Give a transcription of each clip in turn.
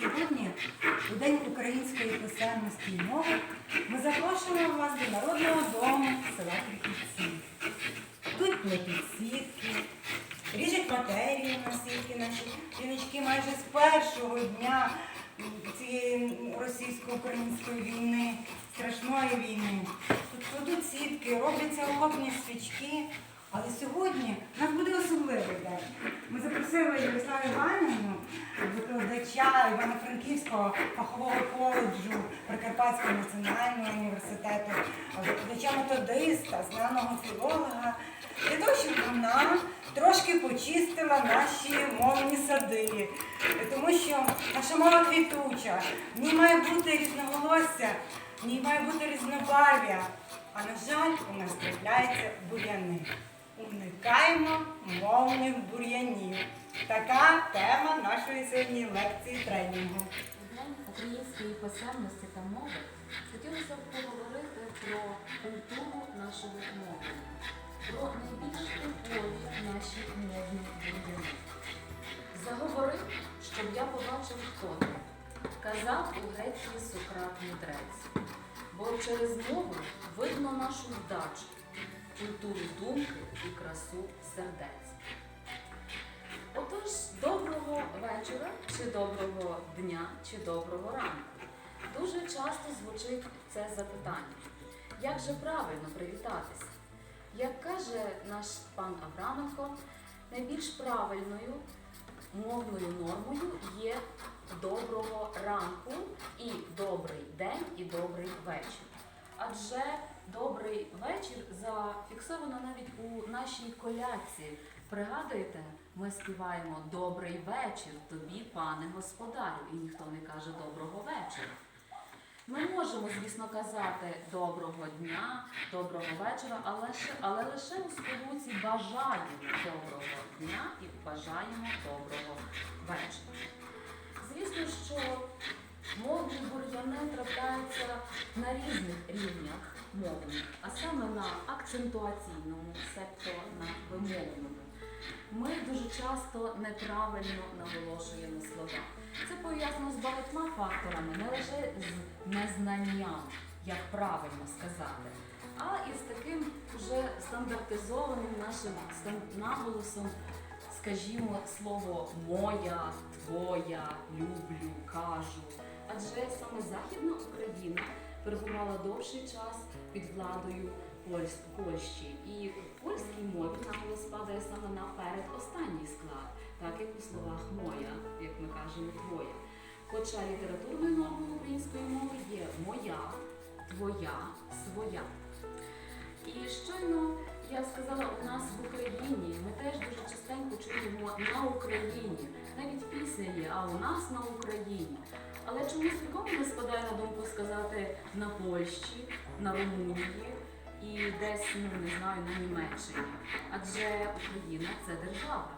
Сьогодні, у День української писемності і мови, ми запрошуємо вас до Народного дому села Криківці. Тут плетуть сітки, ріжуть матерію на сітки наші жіночки майже з першого дня цієї російсько-української війни, страшної війни. Тут кладуть сітки, робляться окопні свічки. Але сьогодні у нас буде особливий день. Ми запросили Ярославу Іванівну, викладача Івано-Франківського фахового коледжу Прикарпатського національного університету, викладача методиста, знаного філолога, для того, щоб вона трошки почистила наші мовні сади. Тому що наша мова квітуча, в ній має бути різноголосся, в ній має бути різнобарв'я. А на жаль, у нас трапляються бур'яни. Уникаємо мовних бур'янів. Така тема нашої сьогодні лекції тренінгу. У День української писемності та мови хотілося б поговорити про культуру нашого мовлення, про найбільш типові наші мовні бур'яни. Заговорив, щоб я побачив, хто. Казав у Греції Сократ мудрець. Бо через мову видно нашу вдачу, культуру думки і красу сердець. Отож, доброго вечора, чи доброго дня, чи доброго ранку. Дуже часто звучить це запитання. Як же правильно привітатися? Як каже наш пан Авраменко, найбільш правильною мовною нормою є доброго ранку і добрий день, і добрий вечір. Адже добрий вечір зафіксовано навіть у нашій колядці. Пригадуєте, ми співаємо Добрий вечір тобі, пане господарю, і ніхто не каже доброго вечора. Ми можемо, звісно, казати доброго дня, доброго вечора, але, але лише у сполуці бажаємо доброго дня і бажаємо доброго вечора. Звісно, що мовні бур'яни трапляються на різних рівнях мовних, а саме на акцентуаційному, себто на вимовному. Ми дуже часто неправильно наголошуємо слова. Це пов'язано з багатьма факторами, не лише з незнанням, як правильно сказати, а і з таким вже стандартизованим нашим наголосом, скажімо, слово моя, твоя, люблю, кажу. Адже саме Західна Україна перебувала довший час під владою Польщі. І в польській мові наголос падає саме на передостанній склад, так як у словах моя, як ми кажемо, твоя. Хоча літературною нормою української мови є моя, твоя, своя. І щойно я сказала, у нас в Україні ми теж дуже частенько чуємо на Україні. Навіть пісня є, а у нас на Україні. Але чомусь нікому не спадає на думку сказати на Польщі, на Румунії і десь, ну не знаю, на Німеччині. Адже Україна це держава.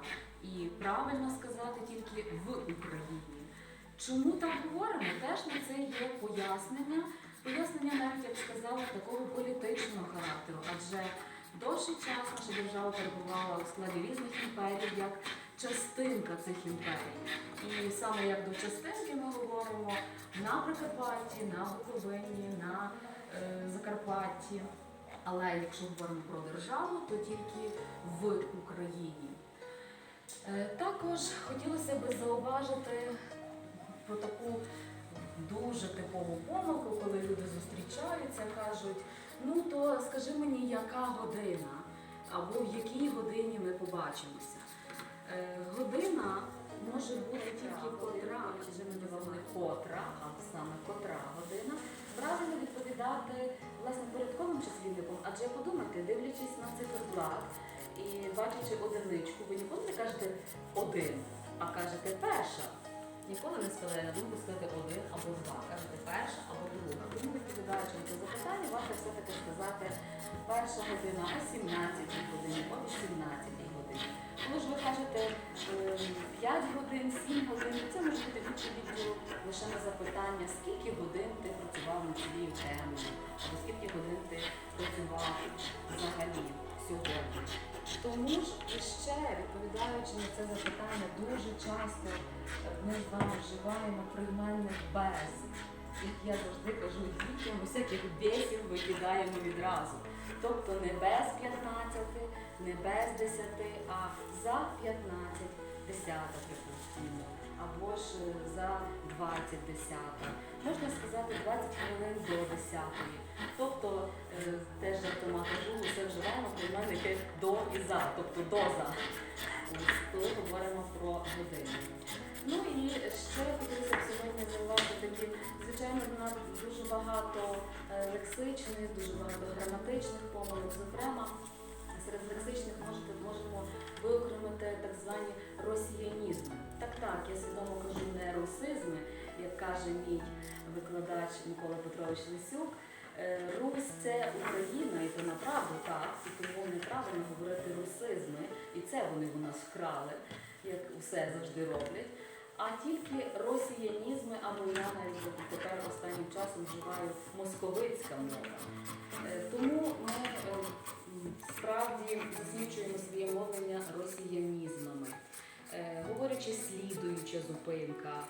І правильно сказати тільки в Україні. Чому так говоримо? Теж на це є пояснення. Пояснення навіть, я б сказала, такого політичного характеру, адже довший час наша держава перебувала у складі різних імперій як частинка цих імперій. І саме як до частинки ми говоримо на Прикарпатті, на Буковині, на е, Закарпатті. Але якщо говоримо про державу, то тільки в Україні. Е, Також хотілося би зауважити про таку дуже типову помилку, коли люди зустрічаються, кажуть, ну то скажи мені, яка година, або в якій годині ми побачимося. Е, година може бути тільки котра, мені вам не котра, а саме котра година. Правильно відповідати власне порядковим числівником, адже подумайте, дивлячись на циферблат і бачачи одиничку, ви ніколи не кажете один, а кажете перша. Ніколи не спадає на думку сказати один або два. Кажете перша або друга. Тому відповідаючи на це запитання, варто все-таки сказати перша година о 17 годині, о 18 годині. Коли ж ви кажете 5 годин, 7 годин, це може бути відповіддю лише на запитання, скільки годин ти працював над цією темою, або скільки годин ти працював взагалі сьогодні. Тому ж ще відповідаючи на це запитання, дуже часто ми з вами вживаємо прийменник без. Як я завжди кажу дітям, усяких бесів викидаємо відразу. Тобто не без 15, не без 10, а за 15, 10, припустимо, або ж за 20 десята. Можна сказати 20 хвилин до 10. Тобто е, теж жартома кажу, усе вживаємо прийменники до і за, тобто до за. Ось, коли говоримо про години. Ну і ще хотілося б сьогодні зауважити такі, звичайно, в нас дуже багато е, лексичних, дуже багато граматичних помилок. Зокрема, серед лексичних можете, можемо виокремити так звані росіянізми. Так, так, я свідомо кажу не русизми, як каже мій викладач Микола Петрович Лисюк. Е, Русь це Україна, і то направду так, і тому неправильно говорити русизми, і це вони у нас вкрали, як усе завжди роблять. А тільки росіянізми, або я навіть тепер останнім часом вживаю московицька мова. Е, Тому ми е, справді засвідчуємо своє мовлення росіянізмами. Говорячи слідуюча зупинка,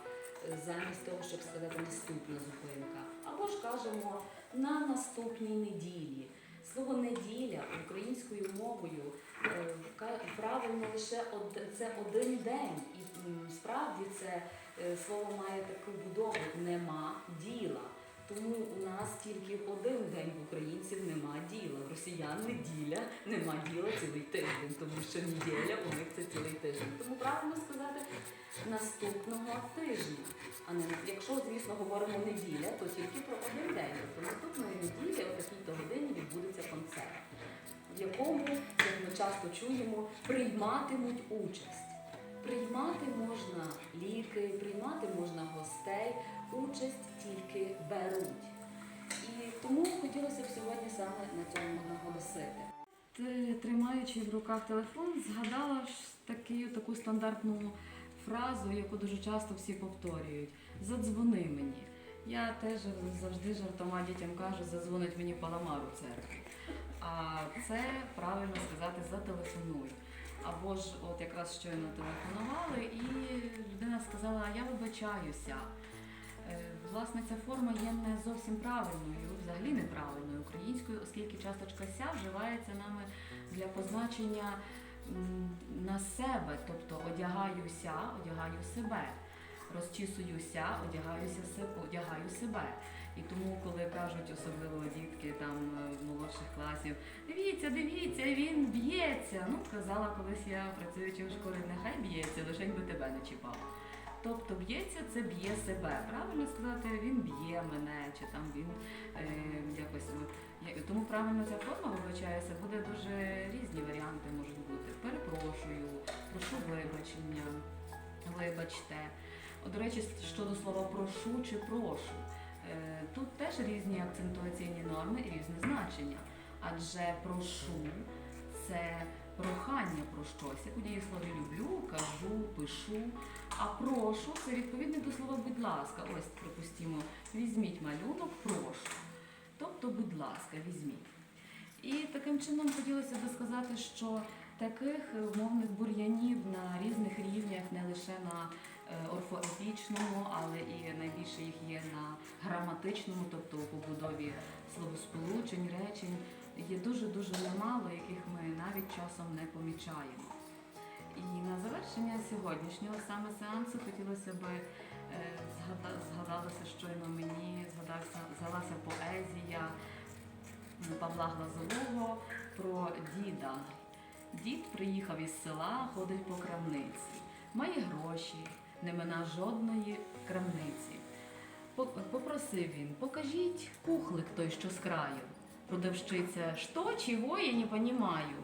е, замість того, щоб сказати наступна зупинка. Або ж кажемо на наступній неділі. Слово неділя українською мовою е, правильно лише од, це один день. І справді це е, слово має таку будову нема діла. Тому у нас тільки один день в українців нема діла. В росіян неділя нема діла цілий тиждень, тому що неділя у них це цілий тиждень. Тому правильно сказати наступного тижня. А не якщо, звісно, говоримо неділя, то тільки про один день. Тобто наступної неділі о такій-то годині відбудеться концерт, в якому, як ми часто чуємо, прийматимуть участь. Приймати можна ліки, приймати можна гостей, участь тільки беруть. І тому хотілося б сьогодні саме на цьому наголосити. Тримаючи в руках телефон, згадала ж таку, таку стандартну фразу, яку дуже часто всі повторюють: задзвони мені. Я теж завжди жартома дітям кажу, задзвонить мені паламар у церкві. А це правильно сказати зателефонуй. Або ж от якраз щойно телефонували, і людина сказала, а я вибачаюся. Е, Власне, ця форма є не зовсім правильною, взагалі неправильною українською, оскільки часточка ся вживається нами для позначення на себе, тобто одягаюся, одягаю себе, розчісуюся, одягаюся се- одягаю себе. І тому, коли кажуть, особливо дітки там е, молодших класів, дивіться, дивіться, він б'ється. Ну, казала колись я працюючи в школі, нехай б'ється, лише би тебе не чіпав. Тобто б'ється це б'є себе. Правильно сказати, він б'є мене, чи там він е, якось. Тому правильно ця форма вибачається, буде дуже різні варіанти можуть бути. Перепрошую, прошу вибачення, вибачте. До речі, щодо слова прошу чи прошу. Е, Тут теж різні акцентуаційні норми і різне значення. Адже прошу це прохання про щось. Як у дієслові люблю, кажу, пишу. А прошу це відповідне до слова будь ласка. Ось, припустимо, візьміть малюнок, прошу. Тобто, будь ласка, візьміть. І таким чином хотілося би сказати, що таких е, мовних бур'янів на різних рівнях, не лише на е, орфоепічному, але і найбільше їх є на граматичному, тобто у побудові словосполучень, речень, є дуже-дуже немало, яких ми навіть часом не помічаємо. І на завершення сьогоднішнього саме сеансу хотілося би е, згада- згадалося щойно мені, згадався, згадалася поезія Павла Глазового про діда. Дід приїхав із села, ходить по крамниці. Має гроші, не мина жодної крамниці. Попросив він, покажіть кухлик той, що з краю. Продавщиця, що, чого, я не понімаю.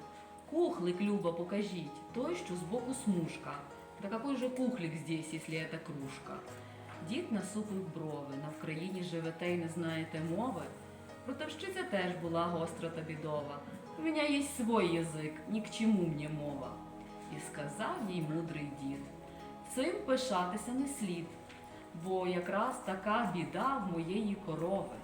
Кухлик, Люба, покажіть, той, що збоку смужка. Да какой же кухлик здесь, если это кружка? Дід насупив брови, на Вкраїні живете й не знаєте мови. Продавщиця теж була гостра та бідова. У мене є свій язик, ні к чому мені мова. І сказав їй мудрий дід. Цим пишатися не слід, бо якраз така біда в моєї корови.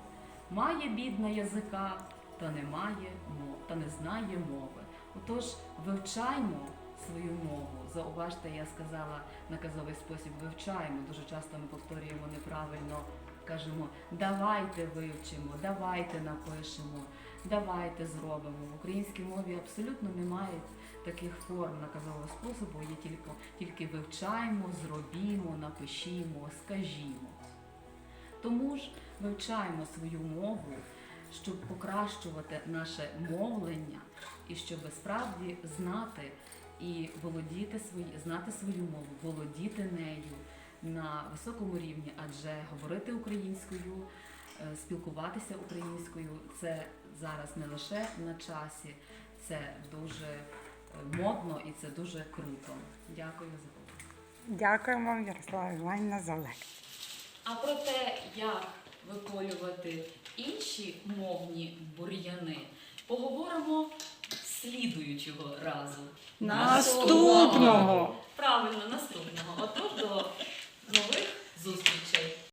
Має бідна язика, та не має мов, та не знає мови. Отож, вивчаймо свою мову. Зауважте, я сказала наказовий спосіб вивчаємо. Дуже часто ми повторюємо неправильно. Кажемо, давайте вивчимо, давайте напишемо, давайте зробимо. В українській мові абсолютно немає таких форм наказового способу, є тільки, тільки вивчаємо, зробімо, напишімо, скажімо. Тому ж вивчаємо свою мову, щоб покращувати наше мовлення і щоб справді знати і володіти свої, знати свою мову, володіти нею на високому рівні, адже говорити українською, е, спілкуватися українською це зараз не лише на часі, це дуже е, модно і це дуже круто. Дякую за увагу. Дякуємо вам, Ярослава Іванівна, за лекцію. А про те, як виколювати інші мовні бур'яни, поговоримо слідуючого разу. Наступного! Правильно, наступного. Отож до нових зустрічей.